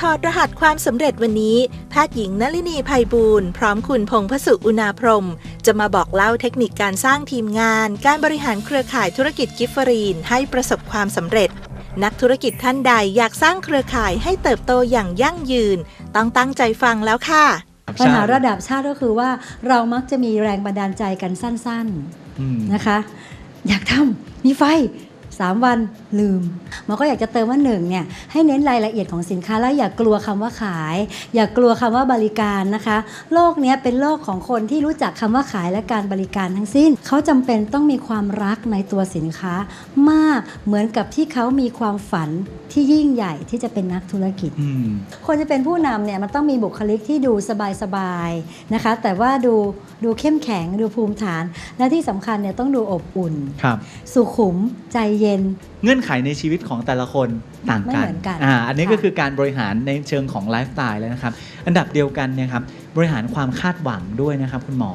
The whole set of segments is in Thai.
ถอดรหัสความสำเร็จวันนี้ แพทย์หญิงนลินีภัยบูรณ์พร้อมคุณพงษ์พสุอุณาพรหมจะมาบอกเล่าเทคนิคการสร้างทีมงาน การบริหารเครือข่ายธุรกิจกิฟเฟอรีน ให้ประสบความสำเร็จ นักธุรกิจท่านใดอยากสร้างเครือข่ายให้เติบโตอย่างยั่งยืน ต้องตั้งใจฟังแล้วค่ะปัญหาระดับชาติก็คือว่าเรามักจะมีแรงบันดาลใจกันสั้นอืมๆนะคะ อยากทำมีไฟ 3 วันลืมหมอก็อยากจะเติมว่าหนึ่งเนี่ยให้เน้นรายละเอียดของสินค้าแล้วอย่ากลัวคำว่าขาย อย่ากลัวคำว่าบริการนะคะโลกเนี้ยเป็นโลกของคนที่รู้จักคำว่าขายและการบริการทั้งสิ้น เขาจำเป็นต้องมีความรักในตัวสินค้ามากเหมือนกับที่เขามีความฝันที่ยิ่งใหญ่ที่จะเป็นนักธุรกิจอืมคนจะเป็นผู้นำเนี่ยมันต้องมีบุคลิกที่ดูสบายๆนะคะ แต่ว่าดูดูเข้มแข็งดูภูมิฐาน และที่สำคัญเนี่ยต้องดูอบอุ่นครับสุขุมใจเย็นเงื่อนไขในชีวิตของแต่ละคนต่างไม่กันเหมือนกันอ่าอันนี้ค่ะก็คือการบริหารในเชิงของไลฟ์สไตล์แล้วนะครับ อันดับเดียวกันเนี่ยครับบริหารความคาดหวังด้วยนะครับคุณหมอ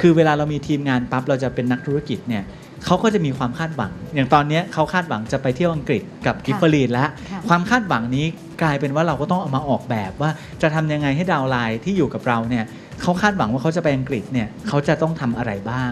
คือเวลาเรามีทีมงานปั๊บเราจะเป็นนักธุรกิจเนี่ยเขาก็จะมีความคาดหวัง อย่างตอนเนี้ยเขาคาดหวังจะไปเที่ยวอังกฤษกับกิฟเฟอรีนแล้วค่ะความคาดหวังนี้กลายเป็นว่าเราก็ต้องเอามาออกแบบว่าจะทำยังไงให้ดาวน์ไลน์ที่อยู่กับเราเนี่ยเขาคาดหวังว่าเขาจะไปอังกฤษเนี่ยเขาจะต้องทำอะไรบ้าง